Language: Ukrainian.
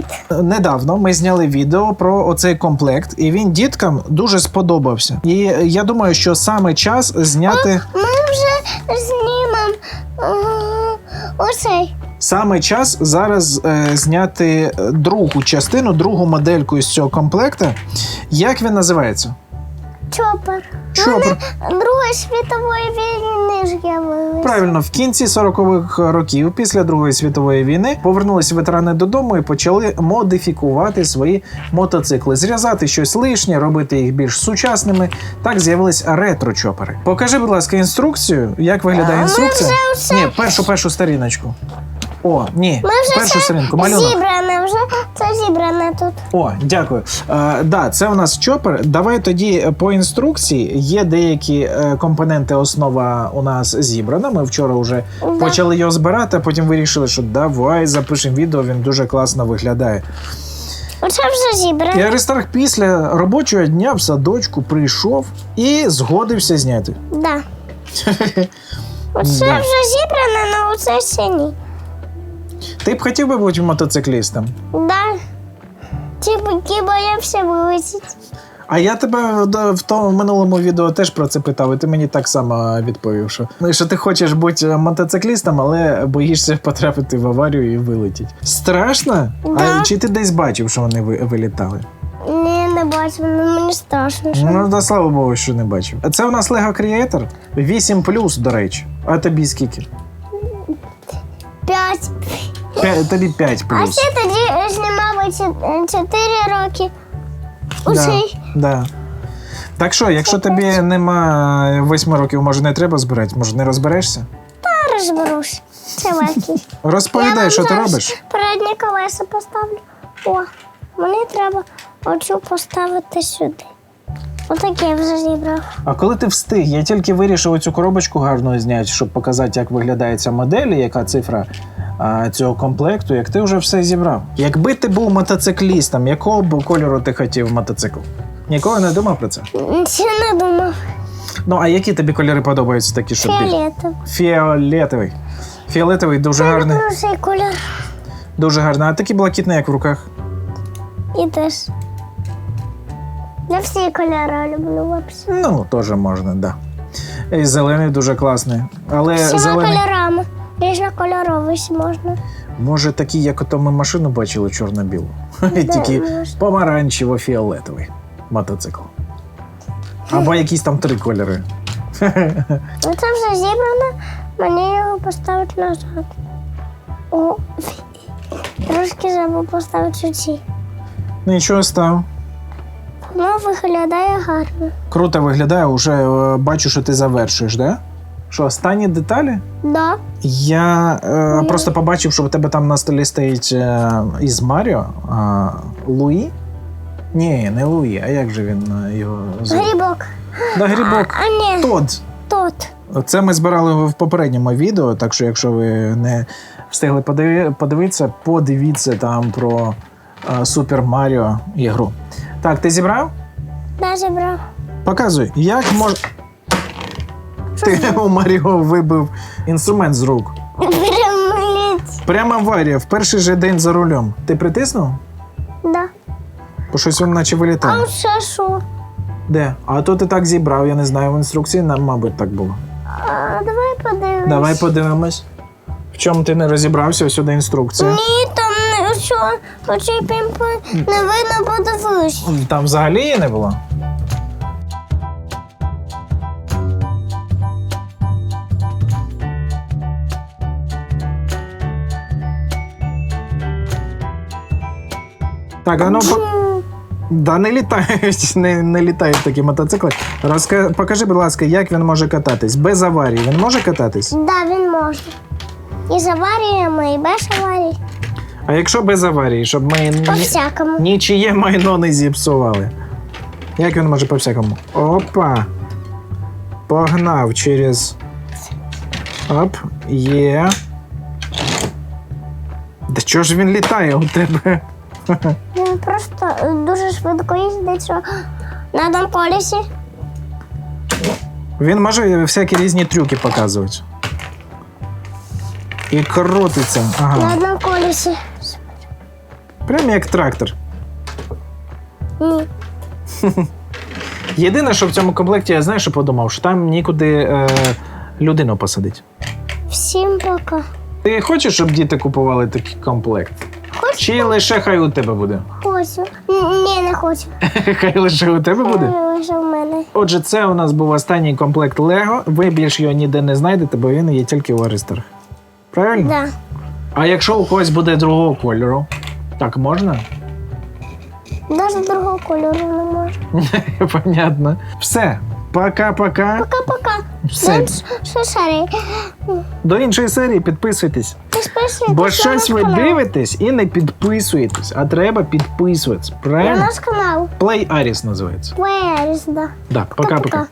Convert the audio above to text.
Привіт! Недавно ми зняли відео про оцей комплект, і він діткам дуже сподобався. І я думаю, що саме час зняти Ми вже знімемо е, оцей. саме час зараз е, зняти другу частину, другу модельку із цього комплекту. Як він називається? Чопер. Чопер. Вони Другої світової війни з'явилися. Правильно, в кінці 40-х років, після Другої світової війни, повернулися ветерани додому і почали модифікувати свої мотоцикли, зрізати щось лишнє, робити їх більш сучасними. Так з'явились ретро-чопери. Покажи, будь ласка, інструкцію. Як виглядає інструкція? Ні, першу першу сторіночку. О, ні, Ми вже першу це сторінку. Малюнок. зібране, вже це зібране тут. О, дякую. Е, да, це у нас чопер. Давай тоді по інструкції. Є деякі е, компоненти, основа у нас зібрана. Ми вчора вже Да. почали його збирати, а потім вирішили, що давай запишемо відео, він дуже класно виглядає. Оце вже І. Аристарх після робочого дня в садочку прийшов і згодився зняти. Да. Оце Да. вже зібране, але оце ще ні. Ти б хотів би бути мотоциклістом? Да. Тільки боявся вилетіти. А я тебе в- в тому минулому відео теж про це питав, і ти мені так само відповів, що, ну, що ти хочеш бути мотоциклістом, але боїшся потрапити в аварію і вилетіти. Страшно? Да. А чи ти десь бачив, що вони вилітали? Ні, не бачу, ну, мені страшно. Що... Ну, да слава Богу, що не бачив. Це у нас Lego Creator 8 до речі. А тобі скільки? П'ять. П'я- тобі 5 А плюс. ще тоді знімали чо- чотири роки. Да, Усей. да. Так що, якщо тобі нема 8 років, може не треба збирати, може не розберешся? Та розберусь. Це легкий. Розповідай, що ти зараз робиш? Передні колеса поставлю. О, мені треба оцю поставити сюди. Отаке вже зібрав. А коли ти встиг, я тільки вирішив цю коробочку гарно зняти, щоб показати, як виглядає ця модель, і яка цифра цього комплекту, як ти вже все зібрав. Якби ти був мотоциклістом, якого б кольору ти хотів мотоцикл? Ніколи не думав про це? Ще не думав. Ну, а які тобі кольори подобаються такі, біль- Фіолетовий. Фіолетовий. Фіолетовий дуже гарний. Люблю цей кольор. Дуже гарний. А такий блакитний, як в руках. І теж. Я всі кольори люблю взагалі. Ну, теж можна, так. Да. І зелений дуже класний. Але Всіма зелений. кольорами. Різнокольоровий можна. Може, такі, як ото ми машину бачили чорно-білу. Тільки помаранчево-фіолетовий мотоцикл. Або якісь там три кольори. Ну це вже зібрано, мені його поставити назад. О, трошки забув поставити ці. Нічого став. Ну, виглядає гарно. Круто виглядає, уже е, бачу, що ти завершуєш, да? Що, останні деталі? Да. Я е, просто побачив, що у тебе там на столі стоїть е, із Маріо е, Луї. Ні, не Луї, а як же він е, його звуть? Грибок. Да, грибок. А, а ні, Тодд. тут. Це ми збирали в попередньому відео, так що якщо ви не встигли подиви- подивитися, подивіться там про е, Супер Маріо ігру. Так, ти зібрав? Да, зібрав. Показуй, як мож. Ти у Маріо вибив інструмент з рук. Беремліть. Прямо аварія, в перший же день за рулем. Ти притиснув? Да. Бо щось він наче А вилітає. от ще що? Де? А то ти так зібрав, я не знаю, в інструкції, нам, мабуть, так було. А, давай подивимось. Давай подивимось. В чому ти не розібрався, сюди інструкція. Ні, там не що, оцей пімпон не видно подивись. Там взагалі її не було. Так, а ну по... да не літають, не, не літають такі мотоцикли. Розка... Покажи, будь ласка, як він може кататись. Без аварії він може кататись? Да, він може. І з аваріями, і без аварій. А якщо без аварії, щоб ми ні... По-всякому. нічиє майно не зіпсували. Як він може по-всякому? Опа. Погнав через. Оп, є. Да чого ж він літає у тебе? Він просто е, дуже швидко їздить, що на одному колесі. Він може всякі різні трюки показувати. І крутиться. На Ага. одному колесі. Прямо як трактор. Ні. Єдине, що в цьому комплекті я знаю, що подумав, що там нікуди е, людину посадити. Всім пока. Ти хочеш, щоб діти купували такий комплект? Чи лише хай у тебе буде? Хочу. Ні, не хочу. Хай лише у тебе буде? Лише в мене. Отже, це у нас був останній комплект Лего. Ви більше його ніде не знайдете, бо він є тільки в Аристорах. Правильно? Да. А якщо у когось буде другого кольору, так можна? Навіть другого кольору не можу. Понятно. Все. Пока-пока. Пока-пока. Все. До іншої серії підписуйтесь. Підписуйтесь Бо щось ви дивитесь і не підписуєтесь, а треба підписуватись. На Правильно? наш канал. Play Aris називається. Is the... Так. Пока-пока.